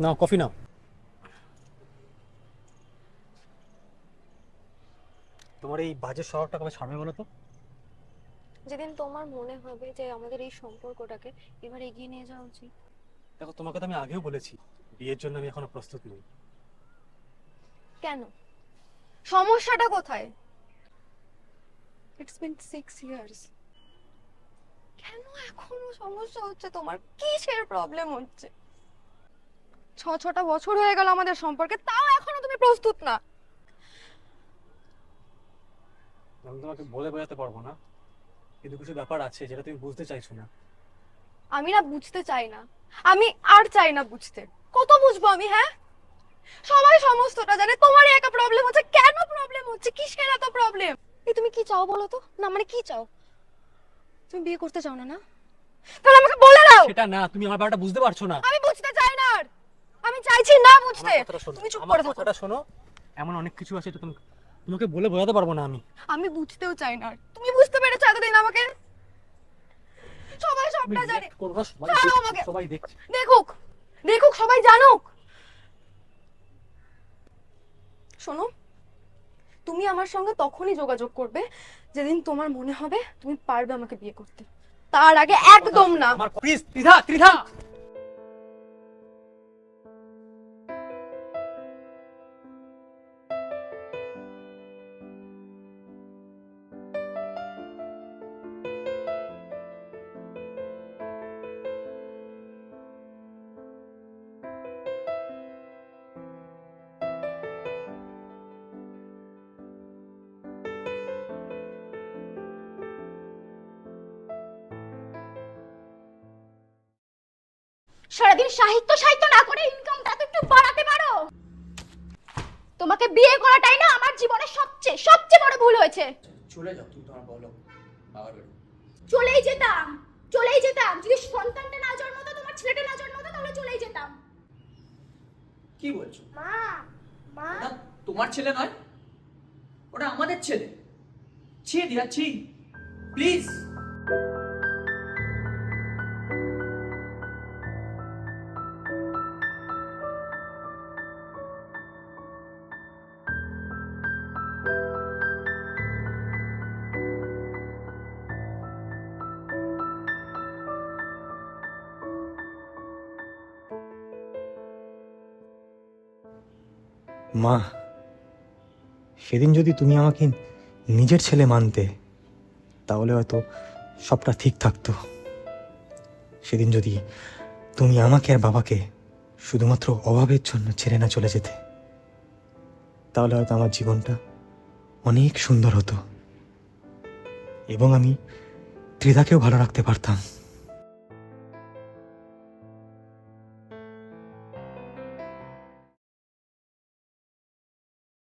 না কফি নাও। তোমার এই বাজে শহরটা কবে ছাড়বে বলো তো? যেদিন তোমার মনে হবে যে আমাদের এই সম্পর্কটাকে এবার এগিয়ে নিয়ে যাওয়া উচিত। দেখো তোমাকে তো আমি আগেও বলেছি বিয়ের জন্য আমি এখনও প্রস্তুত নই। কেন? সমস্যাটা কোথায়? ইটস বিন সিক্স ইয়ার্স কেন এখনও সমস্যা হচ্ছে তোমার? কিসের প্রবলেম হচ্ছে? ছ ছটা বছর হয়ে গেল আমাদের সম্পর্কে তাও এখনও তুমি প্রস্তুত না। আমি তোমাকে বলে বোঝাতে পারব না কিন্তু কিছু ব্যাপার আছে যেটা তুমি বুঝতে চাইছো না। আমি না বুঝতে চাই না। আমি আর চাই না বুঝতে। কত বুঝব আমি হ্যাঁ? সবাই সমস্তটা জানে তোমারই একা প্রবলেম হচ্ছে। কেন প্রবলেম হচ্ছে? কিসের এত প্রবলেম এই তুমি কি চাও বলো তো? না মানে কি চাও? তুমি বিয়ে করতে চাও না না? তাহলে আমাকে বলে দাও। সেটা না তুমি আমার ব্যাপারটা বুঝতে পারছ না। আমি বুঝতে চাই আমি চাইছি না বুঝতে। তুমি চুপ করে থাকো। কথাটা শোনো এমন অনেক কিছু আছে তুমি তোমাকে বলে বোঝাতে পারব না আমি। আমি বুঝতেও চাই না। তুমি বুঝতে পেরেছ এতদিন আমাকে? সবাই সবটা জানে। ছাড়ো আমাকে। সবাই দেখছে। দেখুক দেখুক সবাই জানুক। শোনো তুমি আমার সঙ্গে তখনই যোগাযোগ করবে যেদিন তোমার মনে হবে তুমি পারবে আমাকে বিয়ে করতে। তার আগে একদম না। আমার প্লিজ ত্রিধা ত্রিধা! সারাদিন সাহিত্য সাহিত্য না করে ইনকামটা তো একটু বাড়াতে পারো। তোমাকে বিয়ে করাটাই না আমার জীবনের সবচেয়ে সবচেয়ে বড় ভুল হয়েছে। চলে যাও তুমি তোমার বলো চলেই যেতাম চলেই যেতাম। যদি সন্তানটা না জন্মাতো তোমার ছেলেটা না জন্মাতো তাহলে চলেই যেতাম। কি বলছো? মা মা। তোমার ছেলে নয় ওটা আমাদের ছেলে। ছি দিয়া ছি। প্লিজ মা, সেদিন যদি তুমি আমাকে নিজের ছেলে মানতে, তাহলে হয়তো সবটা ঠিক থাকতো। সেদিন যদি তুমি আমাকে আর বাবাকে শুধুমাত্র অভাবের জন্য ছেড়ে না চলে যেতে, তাহলে হয়তো আমার জীবনটা অনেক সুন্দর হতো। এবং আমি ত্রিধাকেও ভালো রাখতে পারতাম।